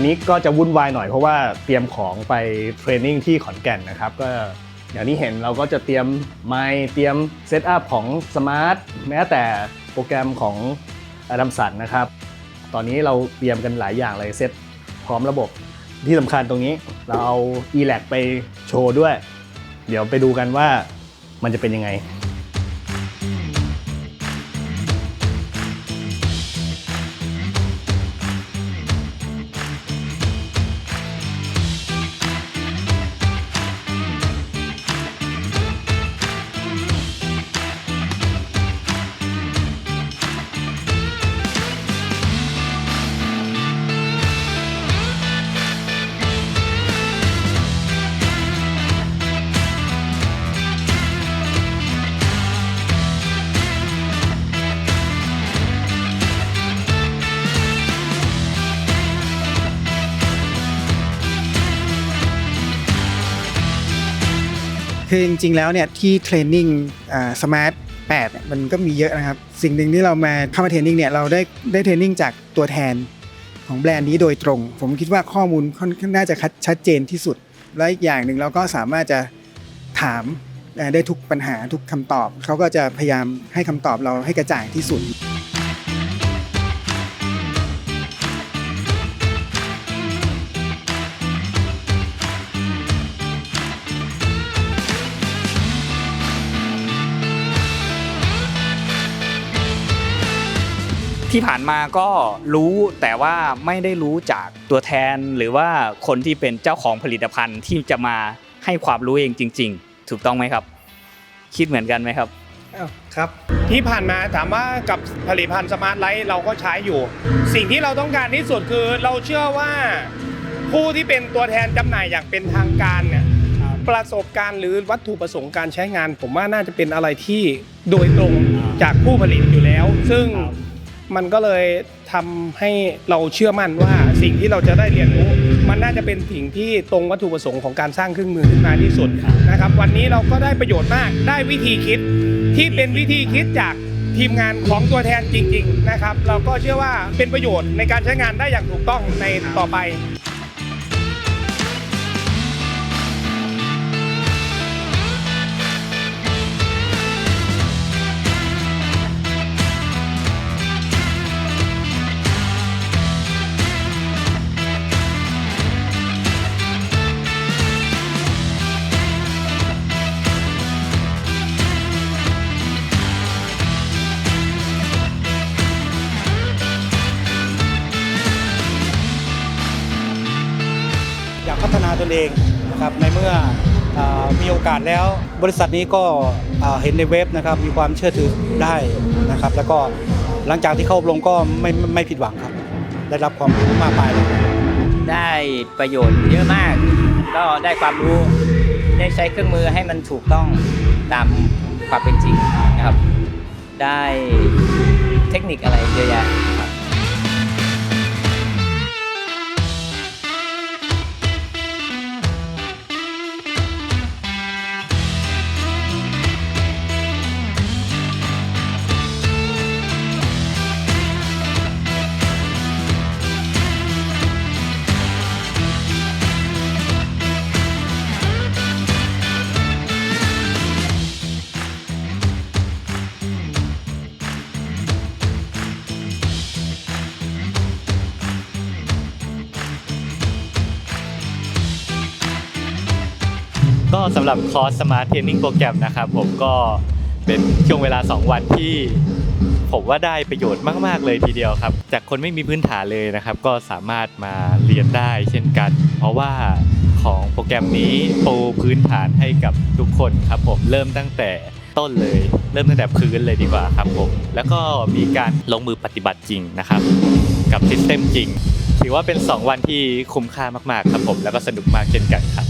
วันนี้ก็จะวุ่นวายหน่อยเพราะว่าเตรียมของไปเทรนนิ่งที่ขอนแก่นนะครับ ก็อย่างที่เห็นเราก็จะเตรียมไมค์เตรียมเซตอัพของสมาร์ทแม้แต่โปรแกรมของอดัมสันนะครับ ตอนนี้เราเตรียมกันหลายอย่างเลยเซตพร้อมระบบที่สำคัญตรงนี้เราเอา e l a c ไปโชว์ด้วย เดี๋ยวไปดูกันว่ามันจะเป็นยังไง คือจริงๆแล้วเนี่ยที่เทรนนิ่งสมาร์ท8เนี่ยมันก็มีเยอะนะครับ สิ่งหนึ่งที่เรามาเข้ามาเทรนนิ่งเนี่ยเราได้ได้เทรนนิ่งจากตัวแทนของแบรนด์นี้โดยตรง ผมคิดว่าข้อมูลค่อนข้างน่าจะชัดเจนที่สุด และอีกอย่างหนึ่งเราก็สามารถจะถามได้ทุกปัญหาทุกคำตอบ เขาก็จะพยายามให้คำตอบเราให้กระจ่างที่สุด ที่ผ่านมาก็รู้แต่ว่าไม่ได้รู้จากตัวแทนหรือว่าคนที่เป็นเจ้าของผลิตภัณฑ์ที่จะมาให้ความรู้เองจริง ๆ ถูกต้องไหมครับ คิดเหมือนกันไหมครับครับที่ผ่านมาถามว่ากับผลิตภัณฑ์สมาร์ทไลท์เราก็ใช้อยู่ สิ่งที่เราต้องการที่สุดคือเราเชื่อว่าผู้ที่เป็นตัวแทนจำหน่ายอย่างเป็นทางการเนี่ยประสบการณ์หรือวัตถุประสงค์การใช้งาน ผมว่าน่าจะเป็นอะไรที่โดยตรงจากผู้ผลิตอยู่แล้ว ซึ่ง มันก็เลยทำให้เราเชื่อมั่นว่าสิ่งที่เราจะได้เรียนรู้ มันน่าจะเป็นสิ่งที่ตรงวัตถุประสงค์ของการสร้างเครื่องมือขึ้นมาที่สุดนะครับ วันนี้เราก็ได้ประโยชน์มากได้วิธีคิดที่เป็นวิธีคิดจากทีมงานของตัวแทนจริง ๆ นะครับ เราก็เชื่อว่าเป็นประโยชน์ในการใช้งานได้อย่างถูกต้องในต่อไป พัฒนาตนเองนะครับในเมื่ออมีโอกาสแล้ว บริษัทนี้ก็เห็นในเว็บนะครับมีความเชื่อถือได้นะครับ แล้วก็หลังจากที่เข้าอบรมก็ไมไม่ไม่ผิดหวังครับ ได้รับความรู้มากมายเลยได้ประโยชน์เยอะมาก ก็ได้ความรู้ได้ใช้เครื่องมือให้มันถูกต้องตามความเป็นจริงนะครับ ได้เทคนิคอะไรเยอะแยะ ก็สำหรับคอร์ส Smart Training โปรแกรมนะครับผมก็เป็นช่วงเวลา 2 วันที่ผมว่าได้ประโยชน์มาก ๆ เลยทีเดียวครับ จากคนไม่มีพื้นฐานเลยนะครับ ก็สามารถมาเรียนได้เช่นกัน เพราะว่าของโปรแกรมนี้ปูพื้นฐานให้กับทุกคนครับผมเริ่มตั้งแต่ต้นเลย เริ่มตั้งแต่พื้นเลยดีกว่าครับผมแล้วก็มีการลงมือปฏิบัติจริงนะครับ กับซิสเต็มจริง ถือว่าเป็น 2 วันที่คุ้มค่ามาก ๆ ครับผมแล้วก็สนุกมากเช่นกันครับ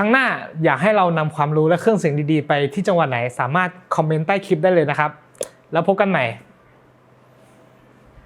รั้งหน้าอยากให้เรานำความรู้และเครื่องเสียงดีๆ ไปที่จังหวัดไหนสามารถคอมเมนต์ใต้คลิปได้เลยนะครับ แล้วพบกันใหม่